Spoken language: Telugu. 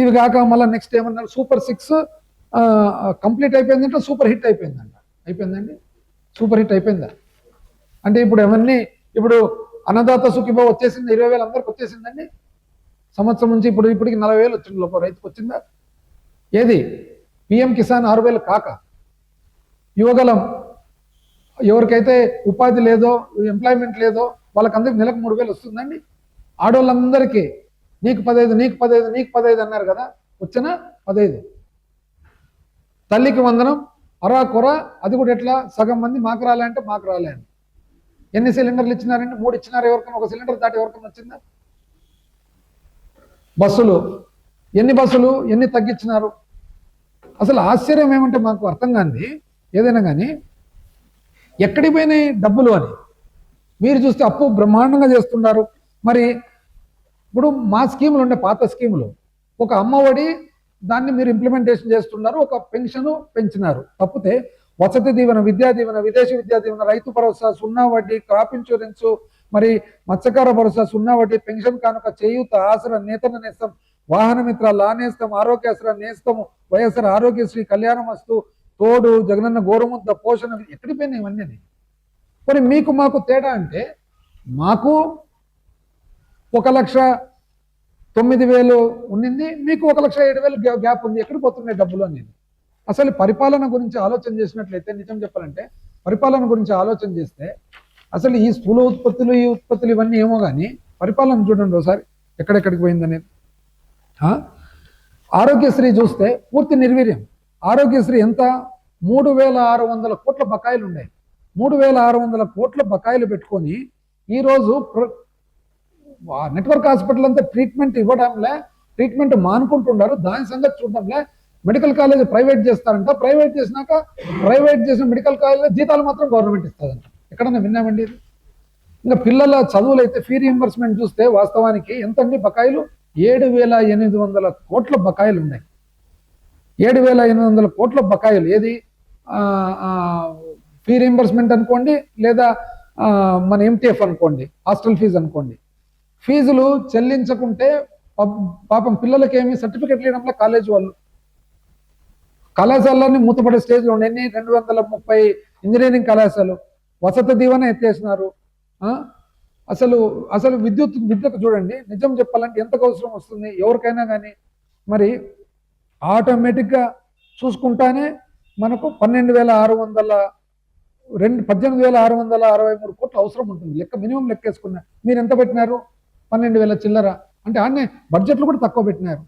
ఇవి కాక మళ్ళీ నెక్స్ట్ ఏమన్నారు? సూపర్ సిక్స్ కంప్లీట్ అయిపోయిందంటే సూపర్ హిట్ అయిపోయిందంట. అయిపోయిందండి? సూపర్ హిట్ అయిపోయిందా? అంటే ఇప్పుడు ఎవరిని ఇప్పుడు అన్నదాత సుఖిబా వచ్చేసింది ఇరవై వేలు అందరికి వచ్చేసిందండి. సంవత్సరం నుంచి ఇప్పుడు ఇప్పటికి నలభై వేలు వచ్చింది లోపల రైతుకు వచ్చిందా? ఏది? పిఎం కిసాన్ ఆరు వేలు కాక. యువగలం ఎవరికైతే ఉపాధి లేదో ఎంప్లాయ్మెంట్ లేదో వాళ్ళకందరికి నెలకు మూడు వేలు వస్తుందండి. ఆడవాళ్ళందరికీ నీకు పదైదు నీకు పదైదు నీకు పదైదు అన్నారు కదా? వచ్చిన? పదైదు. తల్లికి వందనం అరా కొర అది కూడా ఎట్లా? సగం మంది మాకు రాలే అంటే మాకు రాలే అని. ఎన్ని సిలిండర్లు ఇచ్చినారండి మూడు ఇచ్చినారు ఎవరికైనా ఒక సిలిండర్ దాటి ఎవరికైనా వచ్చిందా? బస్సులు. ఎన్ని బస్సులు ఎన్ని తగ్గించినారు? అసలు ఆశ్చర్యం ఏమంటే మాకు అర్థం కాంది. ఏదైనా కానీ ఎక్కడికి పోయినాయి డబ్బులు అని? మీరు చూస్తే అప్పు బ్రహ్మాండంగా చేస్తున్నారు. మరి ఇప్పుడు మా స్కీములు ఉండే పాత స్కీములు. ఒక అమ్మఒడి దాన్ని మీరు ఇంప్లిమెంటేషన్ చేస్తున్నారు ఒక పెన్షన్ పెంచినారు. తప్పితే వసతి దీవెన విద్యా దీవెన విదేశీ విద్యా దీవెన రైతు భరోసా సున్నా వడ్డీ క్రాప్ ఇన్సూరెన్స్ మరి మత్స్యకార భరోసా సున్నా వడ్డీ పెన్షన్ కానుక చేయూత ఆసర నేతన నేస్తం వాహన మిత్ర లా నేస్తం ఆరోగ్యాసర నేస్తము వైఎస్ఆర్ ఆరోగ్యశ్రీ కళ్యాణమస్తు తోడు జగనన్న గోరుముద్ద పోషణ ఎక్కడికి పోయినాయి ఇవన్నీ? మరి మీకు మాకు తేడా అంటే మాకు ఒక లక్ష తొమ్మిది వేలు ఉండింది మీకు ఒక లక్ష ఏడు వేలు గ్యా- గ్యాప్ ఉంది. ఎక్కడికి పోతున్నాయి డబ్బులు అనేది? అసలు పరిపాలన గురించి ఆలోచన చేసినట్లయితే నిజం చెప్పాలంటే పరిపాలన గురించి ఆలోచన చేస్తే అసలు ఈ స్థూల ఉత్పత్తులు ఈ ఉత్పత్తులు ఇవన్నీ ఏమో కానీ పరిపాలన చూడండి ఒకసారి ఎక్కడెక్కడికి పోయిందనేది ఆరోగ్యశ్రీ చూస్తే పూర్తి నిర్వీర్యం. ఆరోగ్యశ్రీ ఎంత? మూడు వేల ఆరు వందల కోట్ల బకాయిలు ఉన్నాయి. మూడు వేల ఆరు వందల కోట్ల బకాయిలు పెట్టుకొని ఈరోజు ప్ర- నెట్వర్క్ హాస్పిటల్ అంతా ట్రీట్మెంట్ ఇవ్వడంలే ట్రీట్మెంట్ మానుకుంటున్నారు దాని సంగతి చూడడంలే మెడికల్ కాలేజ్ ప్రైవేట్ చేస్తారంట. ప్రైవేట్ చేసినాక ప్రైవేట్ చేసిన మెడికల్ కాలేజ్ జీతాలు మాత్రం గవర్నమెంట్ ఇస్తుందంట. ఎక్కడన్నా విన్నామండి ఇది? ఇంకా పిల్లల చదువులు అయితే ఫీ రీఎంబర్స్మెంట్ చూస్తే వాస్తవానికి ఎంతండి బకాయిలు? ఏడు వేల ఎనిమిది వందల కోట్ల బకాయిలు ఉన్నాయి. ఏడు వేల ఎనిమిది వందల కోట్ల బకాయిలు. ఏది? ఫీ రీఎంబర్స్మెంట్ అనుకోండి లేదా మన ఎంటీఎఫ్ అనుకోండి హాస్టల్ ఫీజు అనుకోండి. ఫీజులు చెల్లించకుంటే పాపం- పాపం పిల్లలకి ఏమి సర్టిఫికెట్లు ఇవ్వడంలో కాలేజ్ వాళ్ళు కళాశాలన్నీ మూతపడే స్టేజ్లో ఉండే. ఎన్ని? రెండు వందల ముప్పై ఇంజనీరింగ్ కళాశాలలు. వసతి దీవెన ఎత్తేసినారు. అసలు అసలు విద్యుత్ విద్యకు చూడండి. నిజం చెప్పాలంటే ఎంత అవసరం వస్తుంది? ఎవరికైనా కానీ మరి ఆటోమేటిక్గా చూసుకుంటానే మనకు పన్నెండు వేల ఆరు వందల రెండు పద్దెనిమిది వేల ఆరు వందల అరవై మూడు కోట్లు అవసరం ఉంటుంది. లెక్క మినిమం లెక్కేసుకున్నా. మీరు ఎంత పెట్టినారు? పన్నెండు వేల చిల్లర. అంటే ఆడనే బడ్జెట్లు కూడా తక్కువ పెట్టినారు.